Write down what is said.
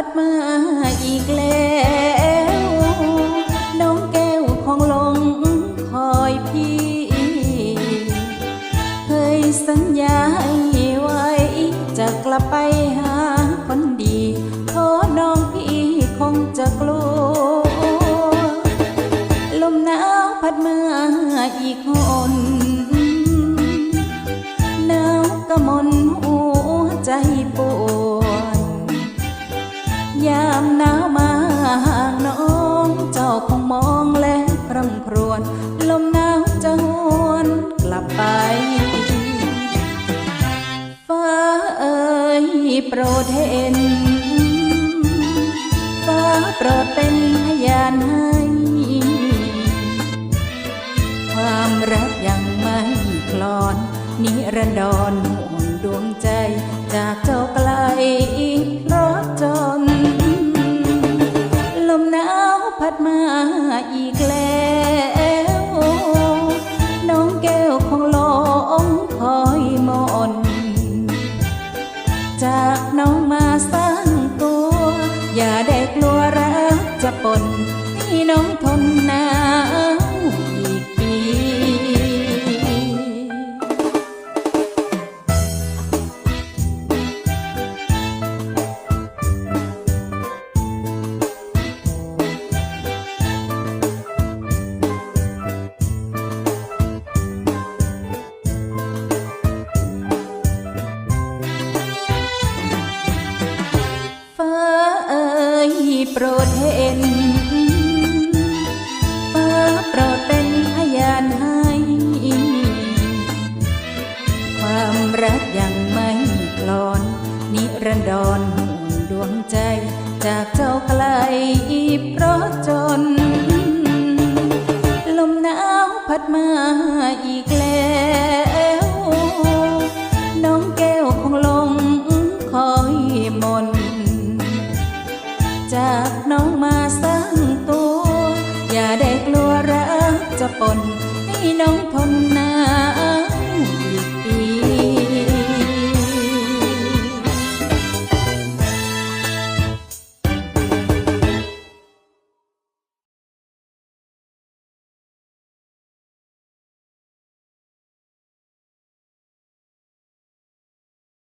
พัดมาอีกแล้ว น้องแก้วของหลงคอยพี่ เคยสัญญาไว้ จะกลับไปหาคนดีขอน้องพี่คงจะกลัว ลมหนาวพัดมาอีกคนหนาวก็มนหัวใจปวด ยามหนาวมาห่างน้องเจ้าคงมองและคร่ำครวญลมหนาวจะหวนกลับไป ฟ้าเอ่ยโปรดเห็น ฟ้าโปรดเป็นพยานให้ความรักยังไม่คลอนนิรันดรห่วงดวงใจ พัดมาอีกแล้ว โปรดเห็นฟ้าโปรดเป็นพยานให้ ความรักยังไม่กลอน นิรันดรห่วงดวงใจ จากเจ้าไกลเพราะจน ลมหนาวพัดมาอีกแล้ว จากน้องมาสร้างตัว อย่าได้กลัวรักจะปนให้น้องทนน